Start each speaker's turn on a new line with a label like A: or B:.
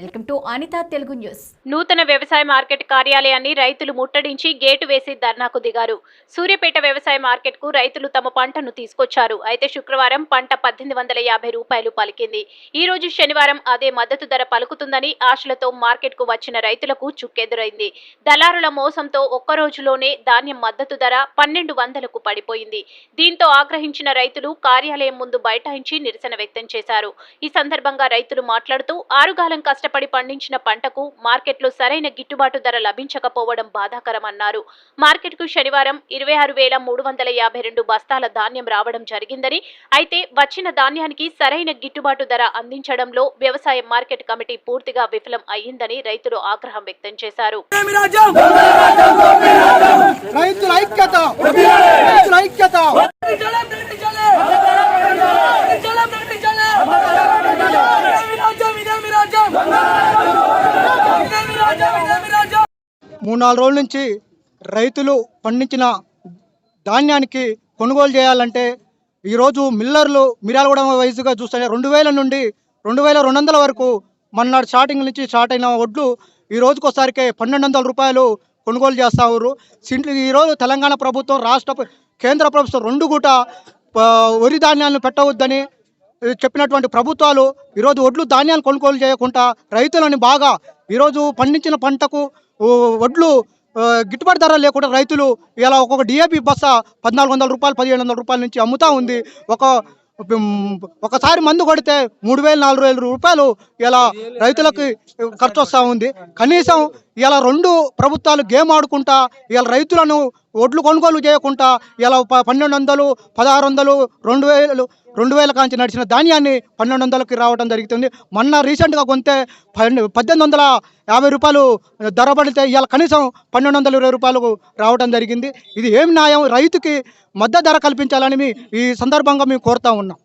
A: Welcome to Anitha Telugu news.
B: నూతన వ్యవసాయ market కార్యాలయాన్ని రైతులు ముట్టడించి గేటు వేసి ధర్నాకు దిగారు. సూర్యపేట వ్యవసాయ మార్కెట్కు రైతులు తమ పంటను తీసుకొచ్చారు. అయితే శుక్రవారం పంట పద్దెనిమిది వందల యాభై రూపాయలు పలికింది. ఈ రోజు శనివారం అదే మద్దతు ధర పలుకుతుందని ఆశలతో మార్కెట్కు వచ్చిన రైతులకు చుక్కెదురైంది. దళారుల మోసంతో ఒక్క రోజులోనే ధాన్యం మద్దతు ధర పన్నెండు వందలకు పడిపోయింది. దీంతో ఆగ్రహించిన రైతులు కార్యాలయం ముందు బైఠాయించి నిరసన వ్యక్తం చేశారు. ఈ సందర్భంగా రైతులు మాట్లాడుతూ ఆరుగాలం కష్టపడి పండించిన పంటకు మార్కెట్లో సరైన గిట్టుబాటు ధర లభించకపోవడం బాధాకరమన్నారు. మార్కెట్కు శనివారం ఇరవై ఆరు వేల మూడు వందల యాభై రెండు బస్తాల ధాన్యం రావడం జరిగిందని అయితే వచ్చిన ధాన్యానికి సరైన గిట్టుబాటు ధర అందించడంలో వ్యవసాయ మార్కెట్ కమిటీ పూర్తిగా విఫలం అయ్యిందని రైతులు ఆగ్రహం వ్యక్తం చేశారు.
C: రైతుల ఐక్యత రైతుల ఐక్యత మూడు నాలుగు రోజుల నుంచి రైతులు పండించిన ధాన్యానికి కొనుగోలు చేయాలంటే ఈరోజు మిల్లర్లు మిర్యాలగూడెం వయసుగా చూస్తే రెండు వేల నుండి రెండు వేల రెండు వందల వరకు మొన్నటి స్టార్టింగ్ నుంచి స్టార్ట్ అయిన వడ్లు ఈ ఒకసారికే పన్నెండు వందల రూపాయలు కొనుగోలు చేస్తా ఉన్నారు. సింట్లు ఈరోజు తెలంగాణ ప్రభుత్వం రాష్ట్ర కేంద్ర ప్రభుత్వం రెండు గుట వరి ధాన్యాలను పెట్టవద్దని చెప్పినటువంటి ప్రభుత్వాలు ఈరోజు ఒడ్లు ధాన్యాలు కొనుగోలు చేయకుండా రైతులని బాగా ఈరోజు పండించిన పంటకు ఒడ్లు వడ్లు గిట్టుబాటు ధర లేకుండా రైతులు ఇలా ఒక్కొక్క డిఏపి బస్స పద్నాలుగు వందల రూపాయలు పదిహేడు వందల రూపాయల నుంచి అమ్ముతూ ఉంది. ఒక ఒకసారి మందు కొడితే మూడు వేలు నాలుగు వేల రూపాయలు ఇలా రైతులకి ఖర్చు వస్తూ ఉంది. కనీసం ఇలా రెండు ప్రభుత్వాలు గేమ్ ఆడుకుంటా ఇలా రైతులను ఒడ్లు కొనుగోలు చేయకుండా ఇలా ప- పన్నెండు వందలు పదహారు వందలు రెండు వేలు రెండు వేల కాంచి నడిచిన ధాన్యాన్ని పన్నెండు వందలకి రావడం జరుగుతుంది. మొన్న రీసెంట్గా కొంతే పద్దెనిమిది వందల యాభై రూపాయలు ధర పడితే ఇవాళ కనీసం పన్నెండు వందల ఇరవై రూపాయలకు రావడం జరిగింది. ఇది ఏం న్యాయం? రైతుకి మద్దతు ధర కల్పించాలని మీ ఈ సందర్భంగా మేము కోరుతా ఉన్నాం.